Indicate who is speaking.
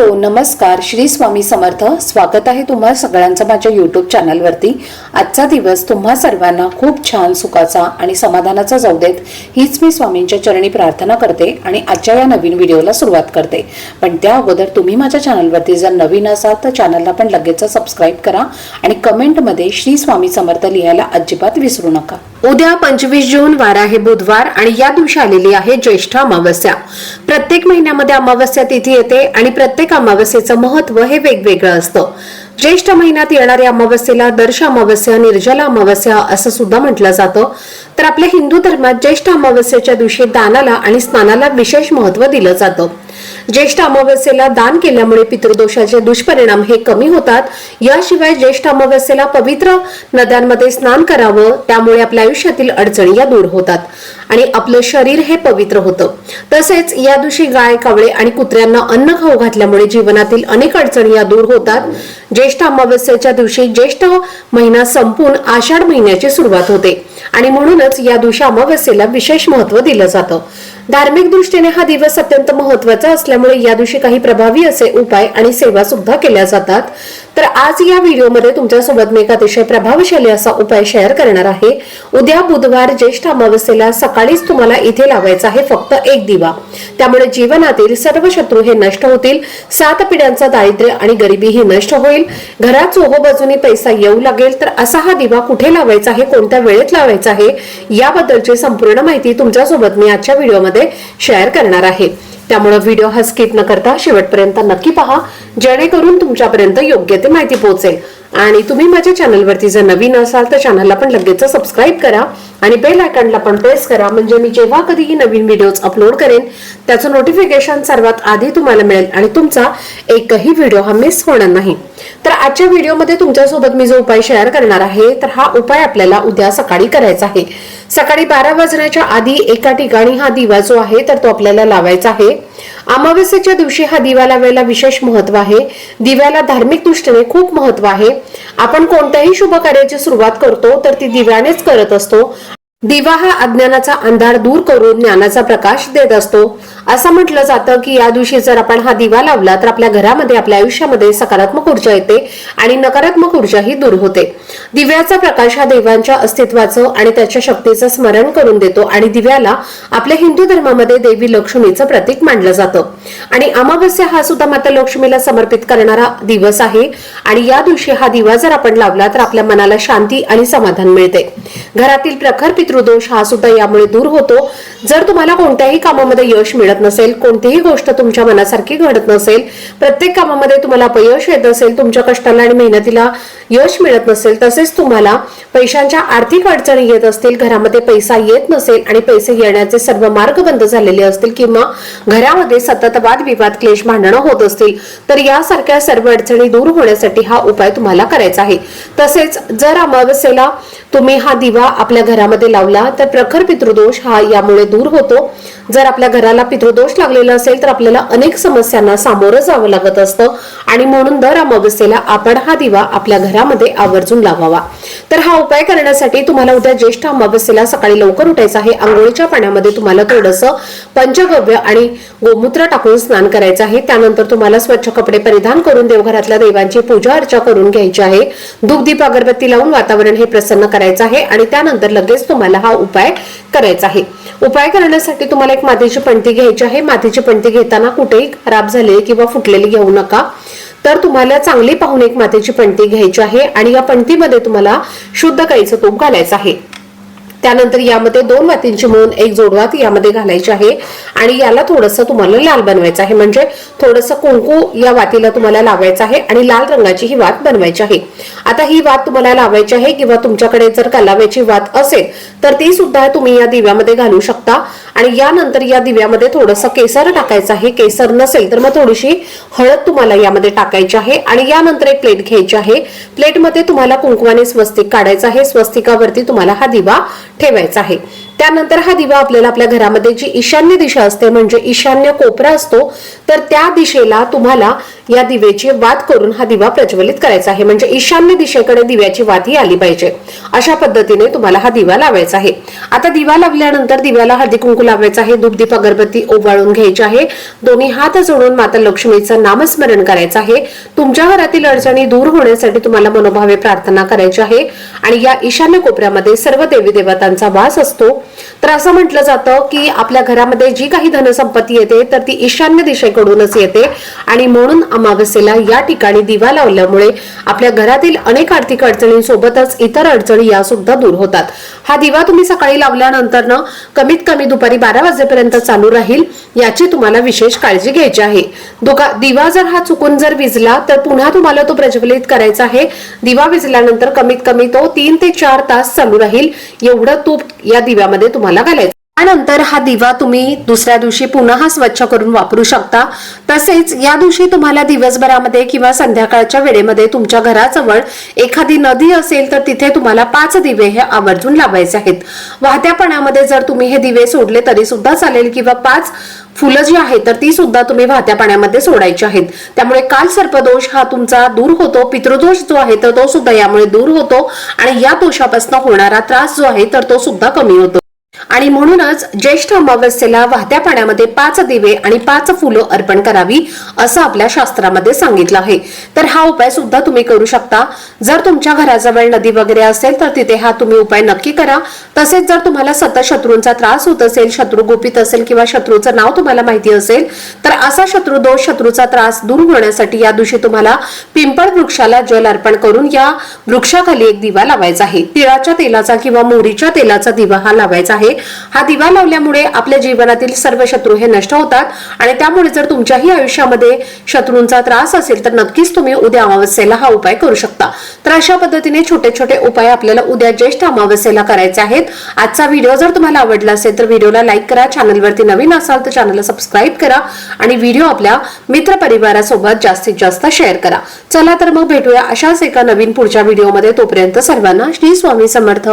Speaker 1: Hello नमस्कार. श्री स्वामी समर्थ. स्वागत आहे तुम्हा सगळ्यांचं माझ्या यूट्यूब चॅनलवरती आजचा दिवस तुम्हा सर्वांना खूप छान सुखाचा आणि समाधानाचा जाऊ देत. हीच मी स्वामींच्या चरणी प्रार्थना करते आणि आजच्या या नवीन व्हिडिओला सुरुवात करते. पण त्या अगोदर तुम्ही माझ्या चॅनलवरती जर नवीन असाल तर चॅनलला पण लगेच सबस्क्राईब करा आणि कमेंटमध्ये श्री स्वामी समर्थ लिहायला अजिबात विसरू नका.
Speaker 2: उद्या पंचवीस जून वार आहे बुधवार आणि या दिवशी आलेली आहे ज्येष्ठ अमावस्या. प्रत्येक महिन्यामध्ये अमावस्या तिथी येते आणि प्रत्येक अमावस्येचं महत्त्व हे वेगवेगळं असतं. ज्येष्ठ महिन्यात येणाऱ्या अमावस्येला दर्श अमावस्या निर्जला अमावस्या असं सुद्धा म्हटलं जातं. तर आपल्या हिंदू धर्मात ज्येष्ठ अमावस्येच्या दिवशी दानाला आणि स्नानाला विशेष महत्त्व दिलं जातं. ज्येष्ठ अमावस्येला दान केल्यामुळे पितृदोषाचे दुष्परिणाम हे कमी होतात. याशिवाय ज्येष्ठ अमावस्येला पवित्र नद्यांमध्ये स्नान करावं त्यामुळे आपल्या आयुष्यातील अडचणी या दूर होतात. आणि आपलं शरीर हे पवित्र होतं. तसेच या दिवशी गाय कावळे आणि कुत्र्यांना अन्न खाऊ घातल्यामुळे जीवनातील अनेक अडचणी या दूर होतात. ज्येष्ठ अमावस्येच्या दिवशी ज्येष्ठ महिना संपून आषाढ महिन्याची सुरुवात होते. आणि म्हणूनच या दिवशी अमावस्येला विशेष महत्त्व दिलं जातं. धार्मिक दृष्टीने हा दिवस अत्यंत महत्त्वाचा असल्यामुळे या दिवशी काही प्रभावी असे उपाय आणि सेवा सुद्धा केल्या जातात. तर आज या व्हिडिओमध्ये तुमच्यासोबत मी एक अतिशय प्रभावशाली असा उपाय शेअर करणार आहे. उद्या बुधवार ज्येष्ठ अमावस्येला सकाळीच तुम्हाला इथे लावायचा आहे फक्त एक दिवा. त्यामुळे जीवनातील सर्व शत्रू हे नष्ट होतील. सात पिढ्यांचा दारिद्र्य आणि गरिबी ही नष्ट होईल. घरात चोहोबाजूनी पैसा येऊ लागेल तर असा हा दिवा कुठे लावायचा आहे? कोणत्या वेळेत लावायचा आहे? याबद्दलची संपूर्ण माहिती तुमच्यासोबत मी आजच्या व्हिडिओमध्ये शेअर करणार आहे. त्यामुळे व्हिडिओ हा स्किप न करता शेवटपर्यंत नक्की पहा. जेणेकरून तुमच्यापर्यंत योग्य ते माहिती पोहोचेल. आणि तुम्ही माझ्या चॅनलवरती जर नवीन असाल तर चॅनलला पण लगेच सबस्क्राईब करा आणि बेल आयकॉनला पण प्रेस करा. म्हणजे मी जेव्हा कधीही नवीन व्हिडिओज अपलोड करेन त्याचं नोटिफिकेशन सर्वात आधी तुम्हाला मिळेल आणि तुमचा एकही व्हिडिओ हा मिस होणार नाही. तर आजच्या व्हिडिओमध्ये तुमच्यासोबत मी जो उपाय शेअर करणार आहे तर हा उपाय आपल्याला उद्या सकाळी करायचा आहे. सकाळी बारा वाजण्याच्या आधी एका ठिकाणी हा दिवा जो आहे तर तो आपल्याला लावायचा आहे. अमावस्येच्या दिवशी हा दिवा लावायला विशेष महत्त्व आहे. दिव्याला धार्मिक दृष्टीने खूप महत्त्व आहे. आपण कोणत्याही शुभ कार्याची सुरुवात करतो तर ती दिव्यानेच करत असतो. दिवा हा अज्ञानाचा अंधार दूर करून ज्ञानाचा प्रकाश देत असतो. असं म्हटलं जातं की या दिवशी जर आपण हा दिवा लावला तर आपल्या घरामध्ये आपल्या आयुष्यामध्ये सकारात्मक ऊर्जा येते आणि नकारात्मक ऊर्जा ही दूर होते. दिव्याचा प्रकाश हा देवांच्या अस्तित्वाचं आणि त्याच्या शक्तीचं स्मरण करून देतो आणि दिव्याला आपल्या हिंदू धर्मामध्ये देवी लक्ष्मीचं प्रतीक मानलं जातं. आणि अमावस्या हा सुद्धा माता लक्ष्मीला समर्पित करणारा दिवस आहे आणि या दिवशी हा दिवा जर आपण लावला तर आपल्या मनाला शांती आणि समाधान मिळते. घरातील प्रखर पितृदोष हा सुद्धा यामुळे दूर होतो. जर तुम्हाला कोणत्याही कामामध्ये यश मिळत नसेल कोणतीही गोष्ट तुमच्या मनासारखी घडत नसेल प्रत्येक कामामध्ये तुम्हाला अपयश येत असेल तुमच्या कष्टाला आणि मेहनतीला यश मिळत नसेल तसेच तुम्हाला पैशांच्या आर्थिक अडचणी येत असतील घरामध्ये पैसा येत नसेल आणि पैसे येण्याचे सर्व मार्ग बंद झालेले असतील किंवा घरामध्ये सतत वाद विवाद क्लेश भांडणं होत असतील तर यासारख्या सर्व अडचणी दूर होण्यासाठी हा उपाय तुम्हाला करायचा आहे. तसेच जर अमावस्येला तुम्ही हा दिवा आपल्या घरामध्ये लावला तर प्रखर पितृदोष हा यामुळे दूर होतो. जर आपल्या घराला पितृदोष लागलेला असेल तर आपल्याला अनेक समस्यांना सामोरं जावं लागत असतं. आणि म्हणून दर अमावस्येला आपण हा दिवा आपल्या घरामध्ये आवर्जून लावावा. तर हा उपाय करण्यासाठी तुम्हाला उद्या ज्येष्ठ अमावस्येला सकाळी लवकर उठायचं आहे. आंघोळीच्या पाण्यामध्ये तुम्हाला थोडंसं पंचगव्य आणि गोमूत्र टाकून स्नान करायचं आहे. त्यानंतर तुम्हाला स्वच्छ कपडे परिधान करून देवघरातल्या देवांची पूजा अर्चा करून घ्यायची आहे. दुग्धीप अगरबत्ती लावून वातावरण हे प्रसन्न करायचं आहे आणि त्यानंतर लगेच तुम्हाला हा उपाय करायचा आहे. उपाय करण्यासाठी तुम्हाला एक मातीची पणती घ्यायची आहे. मातीची पणती घेताना कुठेही खराब झालेली किंवा फुटलेली घेऊ नका. तर तुम्हाला चांगली पाहून एक मातेची पणती घ्यायची आहे आणि या पणतीमध्ये तुम्हाला शुद्ध गाईचं तूप घालायचं आहे. त्यानंतर यामध्ये दोन वातींची मिळून एक जोडवात यामध्ये घालायची आहे. आणि याला थोडंसं तुम्हाला लाल बनवायचं आहे. म्हणजे थोडंसं कुंकू या वातीला तुम्हाला लावायचं आहे आणि लाल रंगाची ही वात बनवायची आहे. आता ही वात तुम्हाला लावायची आहे किंवा तुमच्याकडे जर कलाव्याची वात असेल तर ती सुद्धा तुम्ही या दिव्यामध्ये घालू शकता. आणि यानंतर या दिव्यामध्ये थोडंसं केसर टाकायचं आहे. केसर नसेल तर मग थोडीशी हळद तुम्हाला यामध्ये टाकायची आहे. आणि यानंतर एक प्लेट घ्यायची आहे. प्लेटमध्ये तुम्हाला कुंकवाने स्वस्तिक काढायचं आहे. स्वस्तिकावरती तुम्हाला हा दिवा ठेवायचा आहे त्यानंतर हा दिवा आपल्याला आपल्या घरामध्ये जी ईशान्य दिशा असते म्हणजे ईशान्य कोपरा असतो तर त्या दिशेला तुम्हाला या दिवेची वात करून हा दिवा प्रज्वलित करायचा आहे. म्हणजे ईशान्य दिशेकडे दिव्याची वात ही आली पाहिजे. अशा पद्धतीने तुम्हाला हा दिवा लावायचा आहे. आता दिवा लावल्यानंतर दिव्याला हळदी कुंकू लावायचा आहे धूपदीप अगरबत्ती ओवाळून घ्यायची आहे. दोन्ही हात जोडून माता लक्ष्मीचं नामस्मरण करायचं आहे. तुमच्या घरातील अडचणी दूर होण्यासाठी तुम्हाला मनोभावे प्रार्थना करायची आहे. आणि या ईशान्य कोपऱ्यामध्ये सर्व देवी देवतांचा वास असतो. तर असं म्हटलं जातं की आपल्या घरामध्ये जी काही धनसंपत्ती येते तर ती ईशान्य दिशेकडूनच येते. आणि म्हणून अमावस्येला या ठिकाणी दिवा लावल्यामुळे आपल्या घरातील अनेक आर्थिक अडचणींसोबतच इतर अडचणी या सुद्धा दूर होतात. हा दिवा तुम्ही सकाळी लावल्यानंतर ना कमीत कमी दुपारी बारा वाजेपर्यंत चालू राहील याची तुम्हाला विशेष काळजी घ्यायची आहे. दुका दिवा जर हा चुकून जर विजला तर पुन्हा तुम्हाला तो प्रज्वलित करायचा आहे. दिवा विजल्यानंतर कमीत कमी तो तीन ते चार तास चालू राहील. एवढं तूप या दिव्यामध्ये तुम्हाला घालायचं त्यानंतर हा दिवा तुम्ही दुसऱ्या दिवशी पुन्हा स्वच्छ करून वापरू शकता. तसेच या दिवशी तुम्हाला दिवसभरामध्ये किंवा संध्याकाळच्या वेळेमध्ये तुमच्या घराजवळ एखादी नदी असेल तर तिथे तुम्हाला पाच दिवे हे आवर्जून लावायचे आहेत. वाहत्या पाण्यामध्ये जर तुम्ही हे दिवे सोडले तरी सुद्धा चालेल किंवा पाच फुलं जी आहेत तर ती सुद्धा तुम्ही वाहत्या पाण्यामध्ये सोडायची आहेत. त्यामुळे काल सर्पदोष हा तुमचा दूर होतो पितृदोष जो आहे तर तो सुद्धा यामुळे दूर होतो आणि या दोषापासून होणारा त्रास जो आहे तर तो सुद्धा कमी होतो. आणि म्हणूनच ज्येष्ठ अमावस्येला वाहत्या पाण्यामध्ये पाच दिवे आणि पाच फुलं अर्पण करावी असं आपल्या शास्त्रामध्ये सांगितलं आहे. तर हा उपाय सुद्धा तुम्ही करू शकता. जर तुमच्या घराजवळ नदी वगैरे असेल तर तिथे हा तुम्ही उपाय नक्की करा. तसेच जर तुम्हाला सतत शत्रूंचा त्रास होत असेल शत्रू गोपित असेल किंवा शत्रूचं नाव तुम्हाला माहिती असेल तर असा शत्रू दोष शत्रूचा त्रास दूर होण्यासाठी या दिवशी तुम्हाला पिंपळ वृक्षाला जल अर्पण करून या वृक्षाखाली एक दिवा लावायचा आहे. तिळाच्या तेलाचा किंवा मोरीच्या तेलाचा दिवा हा लावायचा आहे. हा दिवा लावल्यामुळे आपल्या जीवनातील सर्व शत्रू हे नष्ट होतात आणि त्यामुळे जर तुमच्याही आयुष्यामध्ये शत्रूंचा त्रास असेल तर नक्कीच तुम्ही उद्या अमावस्येला हा उपाय करू शकता. तर अशा पद्धतीने छोटे छोटे उपाय आपल्याला उद्या ज्येष्ठ अमावस्येला करायचे आहेत. आजचा व्हिडिओ जर तुम्हाला आवडला असेल तर व्हिडिओला लाईक करा चॅनलवरती नवीन असाल तर चॅनलला सबस्क्राईब करा आणि व्हिडिओ आपल्या मित्र परिवारासोबत जास्तीत जास्त शेअर करा. चला तर मग भेटूया अशाच एका नवीन पुढच्या व्हिडिओमध्ये. तोपर्यंत सर्वांना श्री स्वामी समर्थ.